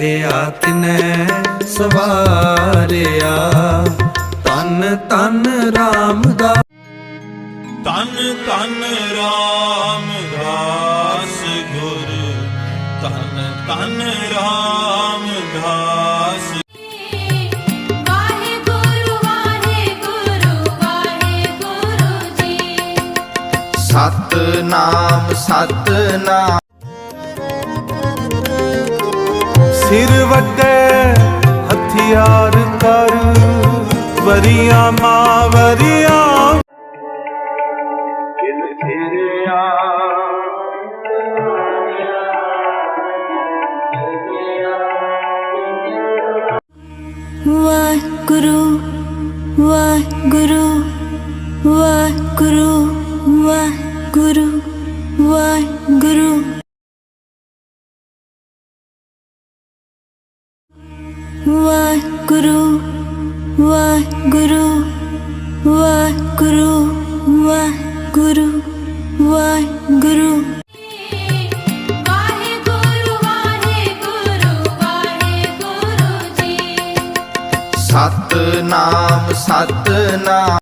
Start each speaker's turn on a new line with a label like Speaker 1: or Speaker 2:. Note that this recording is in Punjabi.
Speaker 1: ਫੇਰਿਆ ਤਿਨੈ ਸਵਾਰਿਆ। ਤਨ ਤਨ ਰਾਮਦਾਸ
Speaker 2: ਤਨ ਤਨ ਰਾਮਦਾਸ ਗੁਰ। ਤਨ ਤਨ ਰਾਮਦਾਸ
Speaker 3: ਵਾਹਿਗੁਰੂ ਵਾਹਿਗੁਰੂ ਵਾਹਿਗੁਰੂ ਜੀ।
Speaker 4: ਸਿਰ ਵੱਡੇ ਹਥਿਆਰ ਕਰ ਵਰੀਆਂ ਮਾਂ ਵਰੀਆਂ
Speaker 3: ਵਾਹਿਗੁਰੂ ਵਾਹਿਗੁਰੂ ਵਾਹਿਗੁਰੂ ਵਾਹਿਗੁਰੂ ਵਾਹਿਗੁਰੂ ਵਾਹਿਗੁਰੂ। ਵਾਹਿਗੁਰੂ ਵਾਹਿਗੁਰੂ ਵਾਹਿਗੁਰੂ ਵਾਹਿਗੁਰੂ ਵਾਹਿਗੁਰੂ। ਵਾਹਿਗੁਰੂ ਵਾਹਿਗੁਰੂ ਜੀ।
Speaker 5: ਸਤਨਾਮ ਸਤਨਾਮ।